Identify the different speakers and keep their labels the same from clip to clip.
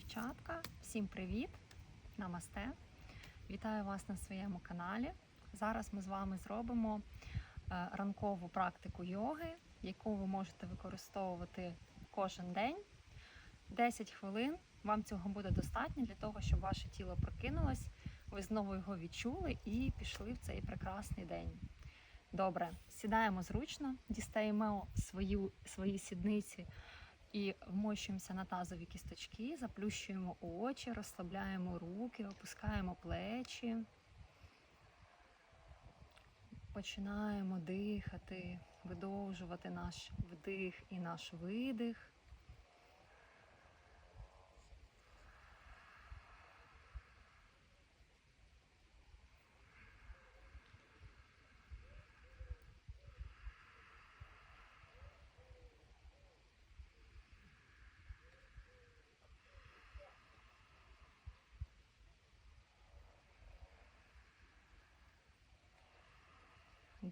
Speaker 1: дівчатка, всім привіт! Намасте! Вітаю вас на своєму каналі. Зараз ми з вами зробимо е, ранкову практику йоги, яку ви можете використовувати кожен день. 10 хвилин вам цього буде достатньо для того, щоб ваше тіло прокинулось, ви знову його відчули і пішли в цей прекрасний день. Добре, сідаємо зручно, дістаємо свою, свої сідниці і вмощуємося на тазові кісточки, заплющуємо очі, розслабляємо руки, опускаємо плечі. Починаємо дихати, видовжувати наш вдих і наш видих.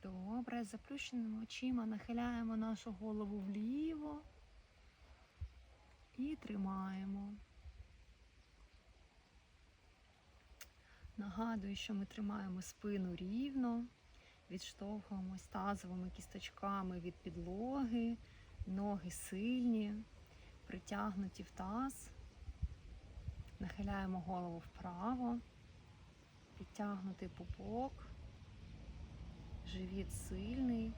Speaker 1: Добре, з заплющеними очима нахиляємо нашу голову вліво і тримаємо. Нагадую, що ми тримаємо спину рівно, відштовхуємось тазовими кісточками від підлоги, ноги сильні, притягнуті в таз, нахиляємо голову вправо, підтягнутий пупок. Живіт сильний.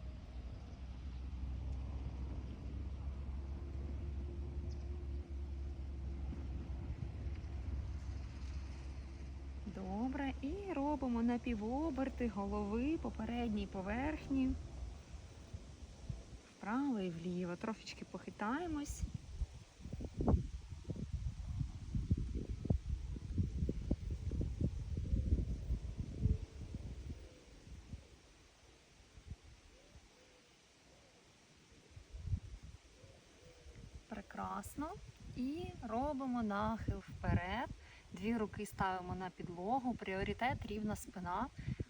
Speaker 1: Добре. І робимо напівоберти голови по передній поверхні. Вправо і вліво. Трошечки похитаємось. Прекрасно. І робимо нахил вперед. Дві руки ставимо на підлогу. Пріоритет рівна спина.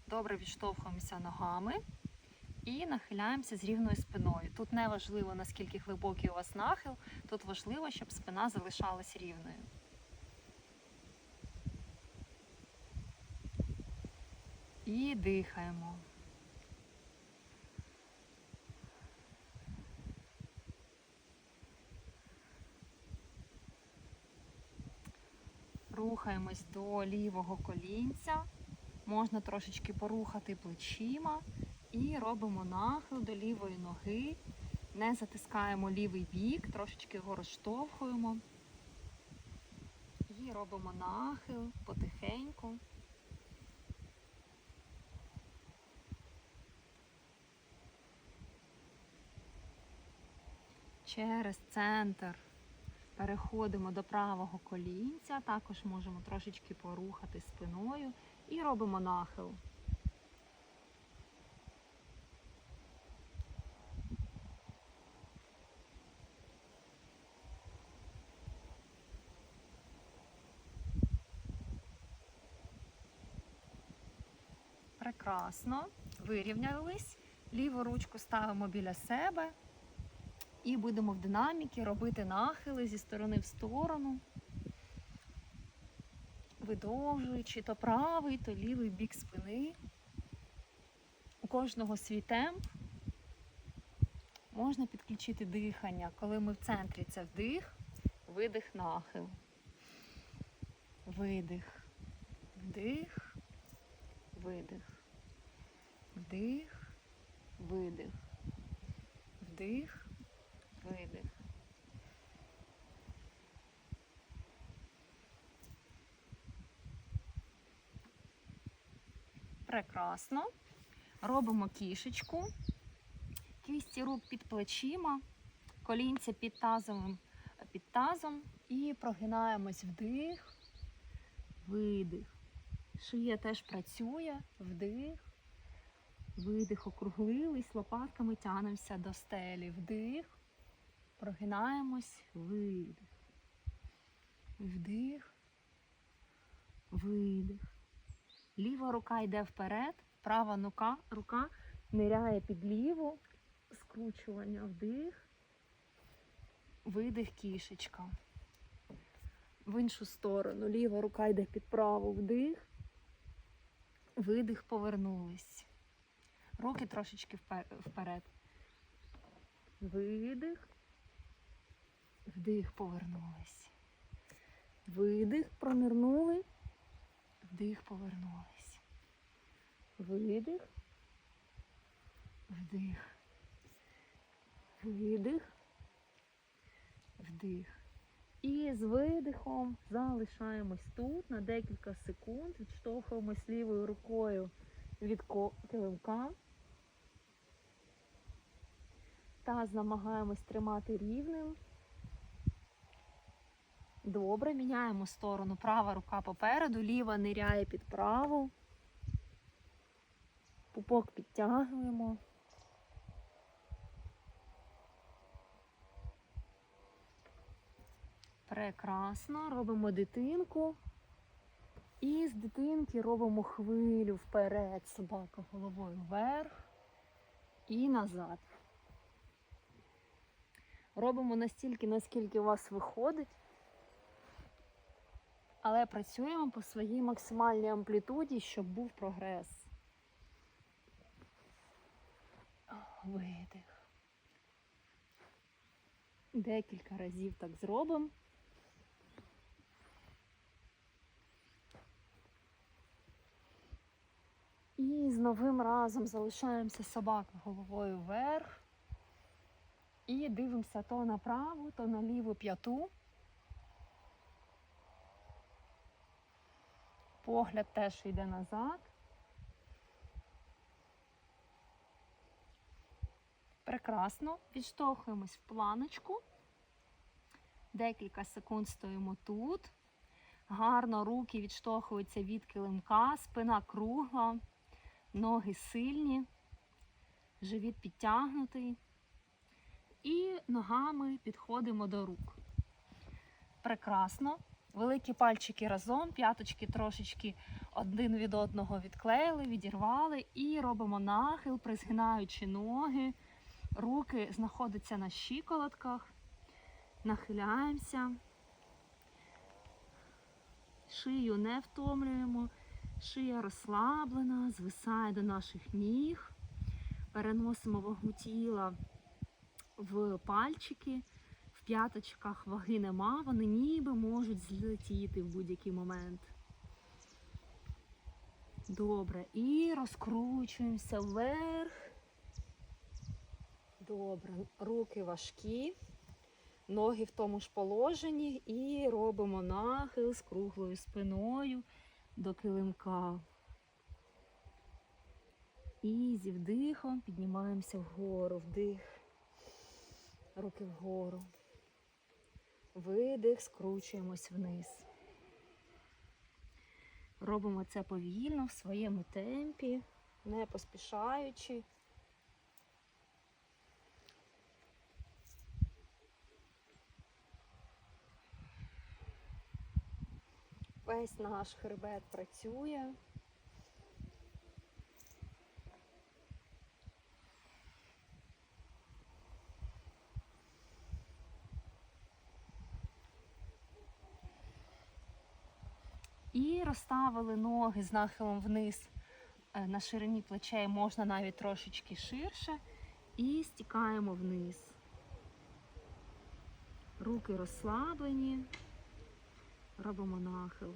Speaker 1: Добре відштовхуємося ногами і нахиляємося з рівною спиною. Тут не важливо, наскільки глибокий у вас нахил, тут важливо, щоб спина залишалась рівною. І дихаємо. Рухаємось до лівого колінця. Можна трошечки порухати плечима і робимо нахил до лівої ноги. Не затискаємо лівий бік, трошечки його розштовхуємо. І робимо нахил потихеньку. Через центр Переходимо до правого колінця, також можемо трошечки порухати спиною і робимо нахил. Прекрасно. Вирівнялись. Ліву ручку ставимо біля себе. І будемо в динаміки робити нахили зі сторони в сторону, видовжуючи то правий, то лівий бік спини. У кожного свій темп можна підключити дихання. Коли ми в центрі це вдих, видих, нахил. Видих, вдих, видих, вдих, видих, вдих видих. Прекрасно. Робимо кішечку, кісті рук під плечима, колінця під тазом, під тазом і прогинаємось вдих, видих. Шия теж працює, вдих, видих, округлились, лопатками тянемося до стелі, вдих, Прогинаємось, видих. Вдих, видих. Ліва рука йде вперед, права рука, рука ниряє під ліву, скручування вдих, видих, кішечка. В іншу сторону. Ліва рука йде під праву вдих. Видих, повернулись. Руки трошечки вперед. Видих. Вдих, повернулись. Видих, пронирнули. Вдих, повернулись. Видих. Вдих. Видих. Вдих. І з видихом залишаємось тут на декілька секунд. Відштовхуємось лівою рукою від килимка. Таз намагаємось тримати рівним. Добре, міняємо сторону. Права рука попереду, ліва ниряє під праву. Пупок підтягуємо. Прекрасно. Робимо дитинку. І з дитинки робимо хвилю вперед, собака головою вверх і назад. Робимо настільки, наскільки у вас виходить. Але працюємо по своїй максимальній амплітуді, щоб був прогрес. Видих. Декілька разів так зробимо. І з новим разом залишаємося собака головою вверх. І дивимося то на праву, то на ліву п'яту. Погляд теж йде назад. Прекрасно. Відштовхуємось в планочку. Декілька секунд стоїмо тут. Гарно руки відштовхуються від килимка, спина кругла, ноги сильні, живіт підтягнутий. І ногами підходимо до рук. Прекрасно. Великі пальчики разом, п'яточки трошечки один від одного відклеїли, відірвали і робимо нахил, призгинаючи ноги. Руки знаходяться на щиколотках. Нахиляємося. Шию не втомлюємо. Шия розслаблена, звисає до наших ніг. Переносимо вагу тіла в пальчики. П'яточках ваги нема, вони ніби можуть злетіти в будь-який момент. Добре. І розкручуємося вверх. Добре. Руки важкі, ноги в тому ж положенні і робимо нахил з круглою спиною до килимка. І зі вдихом піднімаємося вгору, вдих, руки вгору. Видих, скручуємось вниз. Робимо це повільно в своєму темпі, не поспішаючи. Весь наш хребет працює. І розставили ноги з нахилом вниз е, на ширині плечей, можна навіть трошечки ширше. І стікаємо вниз. Руки розслаблені. Робимо нахил.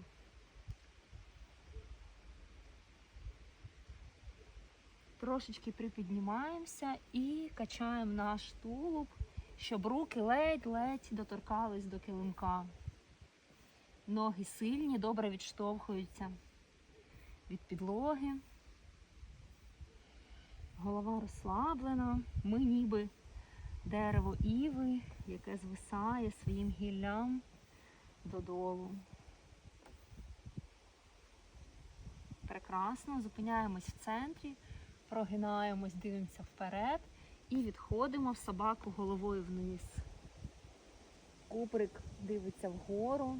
Speaker 1: Трошечки припіднімаємося і качаємо наш тулуб, щоб руки ледь-ледь доторкались до килимка. Ноги сильні, добре відштовхуються від підлоги. Голова розслаблена. Ми ніби дерево іви, яке звисає своїм гіллям додолу. Прекрасно. Зупиняємось в центрі, прогинаємось, дивимося вперед і відходимо в собаку головою вниз. Куприк дивиться вгору.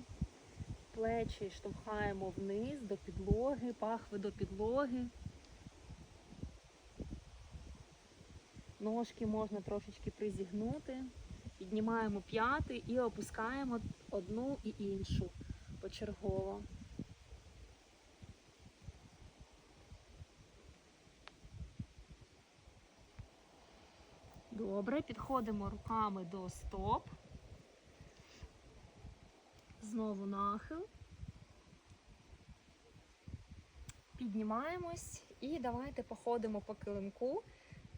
Speaker 1: Плечі штовхаємо вниз до підлоги, пахви до підлоги. Ножки можна трошечки призігнути, Піднімаємо п'яти і опускаємо одну і іншу почергово. Добре, підходимо руками до стоп. Знову нахил. Піднімаємось і давайте походимо по килимку.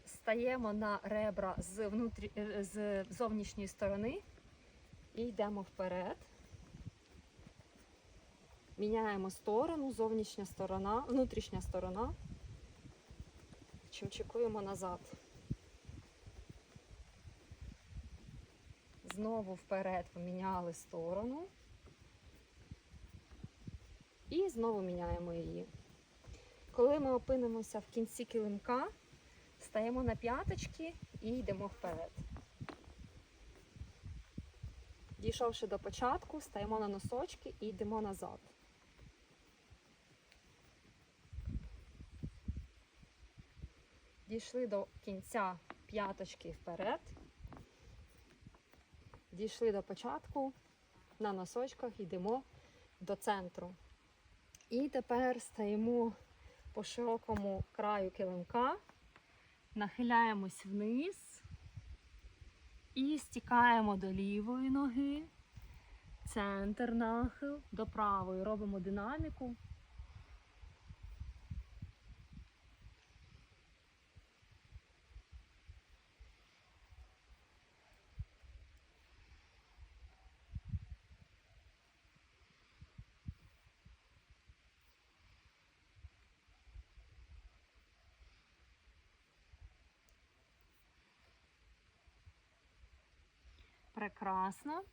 Speaker 1: Стаємо на ребра з, внутрі... е, з зовнішньої сторони і йдемо вперед. Міняємо сторону, зовнішня сторона, внутрішня сторона. Чи очікуємо назад. Знову вперед поміняли сторону. І знову міняємо її. Коли ми опинимося в кінці килимка, стаємо на п'яточки і йдемо вперед. Дійшовши до початку, стаємо на носочки і йдемо назад. Дійшли до кінця п'яточки вперед. Дійшли до початку, на носочках йдемо до центру. І тепер стаємо по широкому краю килимка, нахиляємось вниз і стікаємо до лівої ноги, центр нахил, до правої. Робимо динаміку. Прекрасно.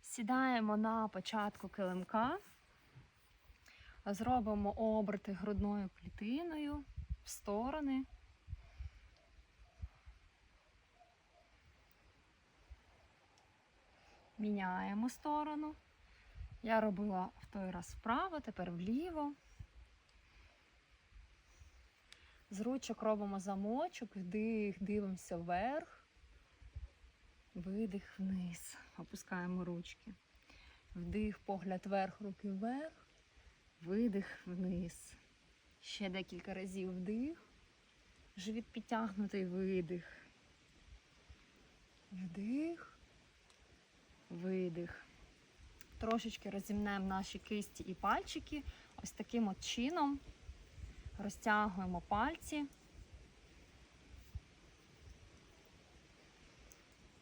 Speaker 1: Сідаємо на початку килимка, зробимо оберти грудною клітиною в сторони. Міняємо сторону. Я робила в той раз вправо, тепер вліво. З ручок робимо замочок, вдих, дивимося вверх. Видих вниз. Опускаємо ручки. Вдих, погляд вверх, руки вверх. Видих вниз. Ще декілька разів вдих. Живіт підтягнутий видих. Вдих. Видих. Трошечки розімнемо наші кисті і пальчики. Ось таким от чином. Розтягуємо пальці.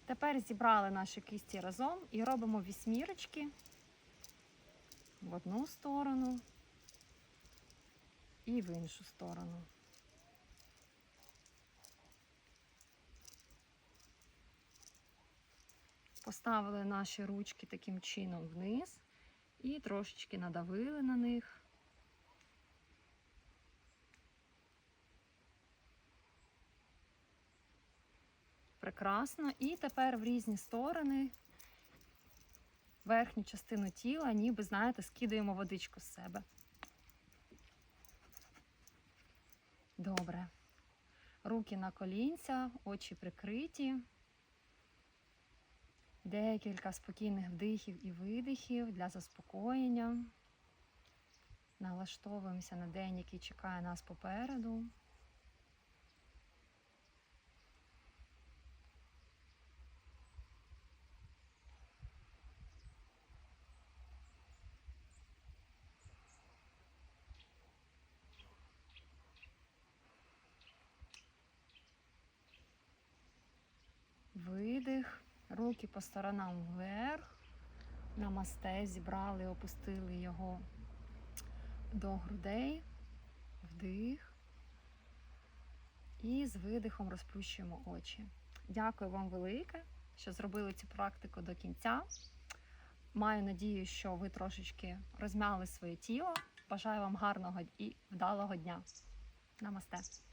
Speaker 1: Тепер зібрали наші кисті разом і робимо вісьмірочки в одну сторону і в іншу сторону. Поставили наші ручки таким чином вниз і трошечки надавили на них. Прекрасно. І тепер в різні сторони верхню частину тіла, ніби, знаєте, скидаємо водичку з себе. Добре. Руки на колінця, очі прикриті. Декілька спокійних вдихів і видихів для заспокоєння. Налаштовуємося на день, який чекає нас попереду. Видих, руки по сторонам вверх. Намасте, зібрали, опустили його до грудей. Вдих. І з видихом розплющуємо очі. Дякую вам велике, що зробили цю практику до кінця. Маю надію, що ви трошечки розмяли своє тіло. Бажаю вам гарного і вдалого дня. Намасте!